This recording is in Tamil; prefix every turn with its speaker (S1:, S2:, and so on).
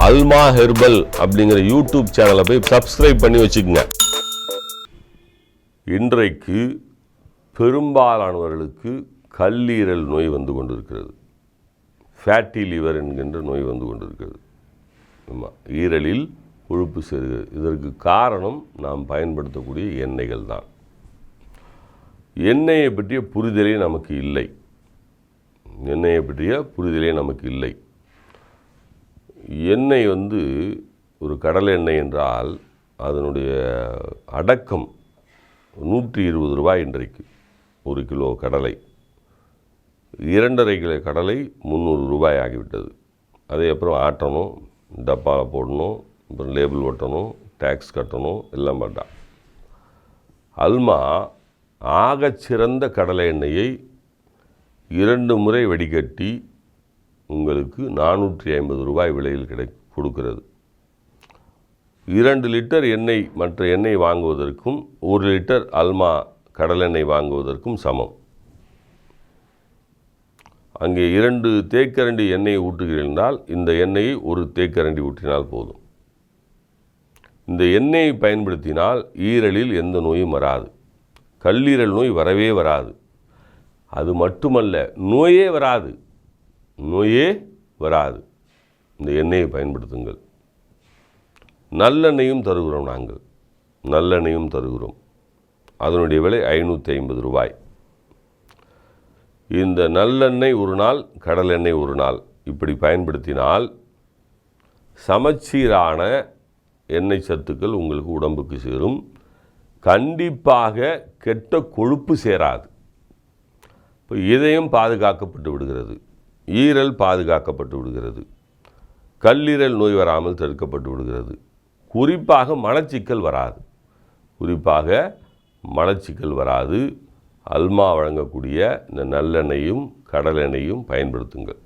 S1: அல்மா ஹெர்பல் அப்படிங்கிற யூடியூப் சேனலை போய் சப்ஸ்கிரைப் பண்ணி வச்சுக்கோங்க. இன்றைக்கு பெரும்பாலானவர்களுக்கு கல்லீரல் நோய் வந்து கொண்டிருக்கிறது. ஃபேட்டி லிவர் என்கின்ற நோய் வந்து கொண்டிருக்கிறது. ஆமாம் ஈரலில் கொழுப்பு சேருகிறது. இதற்கு காரணம் நாம் பயன்படுத்தக்கூடிய எண்ணெய்கள் தான். எண்ணெயை பற்றிய புரிதலே நமக்கு இல்லை. எண்ணெயை பற்றிய புரிதலே நமக்கு இல்லை. எண்ணெய் வந்து ஒரு கடலை எண்ணெய் என்றால் அதனுடைய அடக்கம் நூற்றி இருபது ரூபாய் இன்றைக்கு ஒரு கிலோ கடலை. இரண்டரை கிலோ கடலை முந்நூறு ரூபாய் ஆகிவிட்டது. அதை அப்புறம் ஆட்டணும் டப்பாவில் போடணும் அப்புறம் லேபிள் ஒட்டணும் டேக்ஸ் கட்டணும் எல்லாம் பண்ணான் அல்மா ஆகச்சிறந்த கடலை எண்ணெயை இரண்டு முறை வடிகட்டி உங்களுக்கு நானூற்றி ஐம்பது ரூபாய் விலையில் கிடை கொடுக்கிறது. இரண்டு லிட்டர் எண்ணெய் மற்ற எண்ணெய் வாங்குவதற்கும் ஒரு லிட்டர் அல்மா கடலெண்ணெய் வாங்குவதற்கும் சமம். அங்கே இரண்டு தேக்கரண்டி எண்ணெயை ஊற்றுகிறீர்கள் இந்த எண்ணெயை ஒரு தேக்கரண்டி ஊற்றினால் போதும். இந்த எண்ணெயை பயன்படுத்தினால் ஈரலில் எந்த நோயும் வராது. கல்லீரல் நோய் வரவே வராது. அது மட்டுமல்ல நோயே வராது. நோயே வராது. இந்த எண்ணெயை பயன்படுத்துங்கள். நல்லெண்ணெயும் தருகிறோம் நாங்கள். நல்லெண்ணெயும் தருகிறோம். அதனுடைய விலை ஐநூற்றி ஐம்பது ரூபாய். இந்த நல்லெண்ணெய் ஒரு நாள் கடலெண்ணெய் ஒரு நாள். இப்படி பயன்படுத்தினால் சமச்சீரான எண்ணெய் சத்துக்கள் உங்களுக்கு உடம்புக்கு சேரும். கண்டிப்பாக கெட்ட கொழுப்பு சேராது. இப்போ இதயம் பாதுகாக்கப்பட்டு விடுகிறது. ஈரல் பாதுகாக்கப்பட்டு விடுகிறது. கல்லீரல் நோய் வராமல் தடுக்கப்பட்டு விடுகிறது. குறிப்பாக மலச்சிக்கல் வராது. குறிப்பாக மலச்சிக்கல் வராது. அல்மா வழங்கக்கூடிய இந்த நல்லெண்ணெயும் கடலெண்ணையும் பயன்படுத்துங்கள்.